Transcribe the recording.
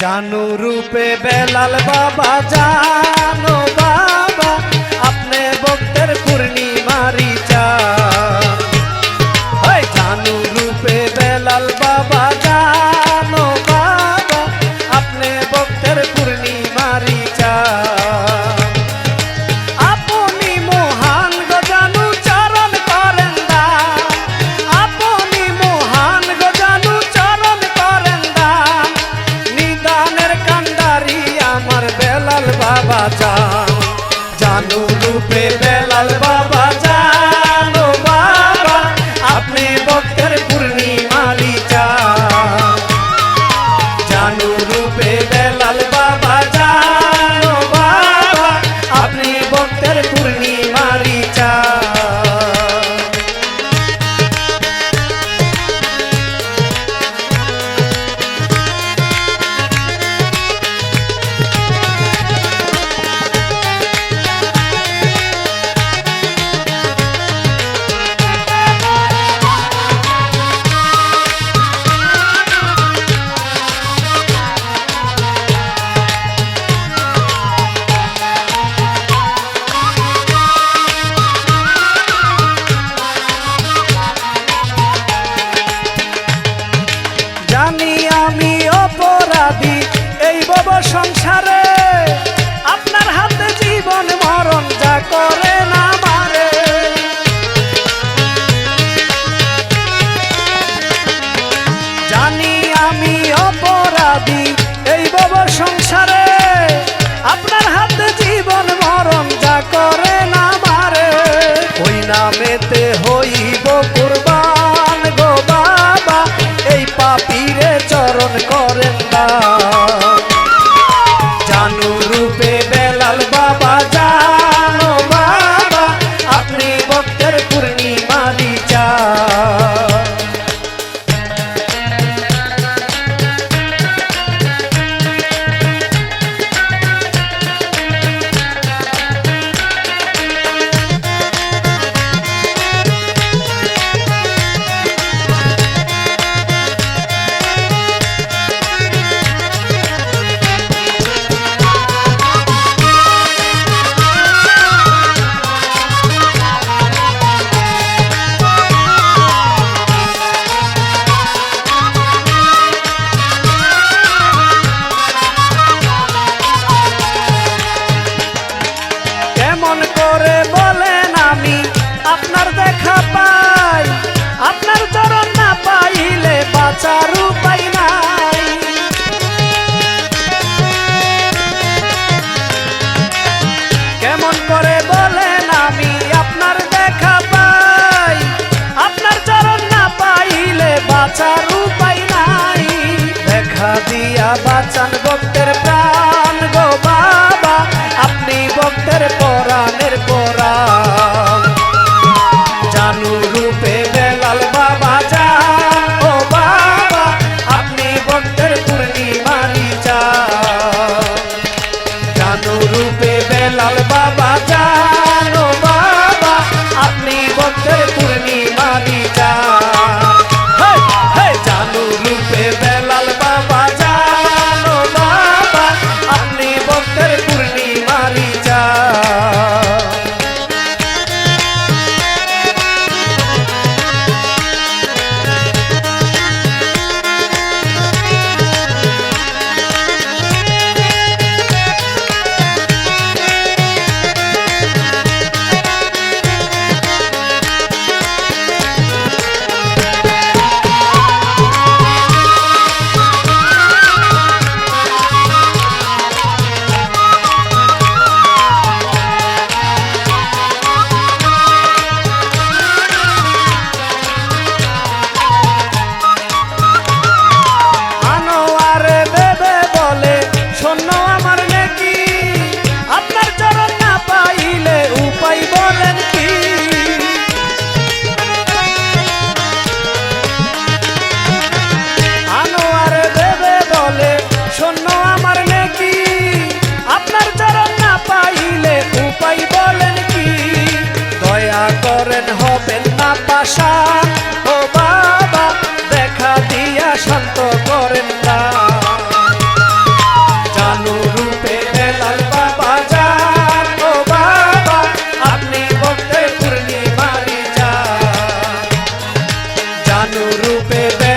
জানু রূপে বেলাল বাবা জানো no do Pedro. আপনার দেখা পা আশা। ও বাবা দেখা দিয়া শান্ত করেন রূপে রূপে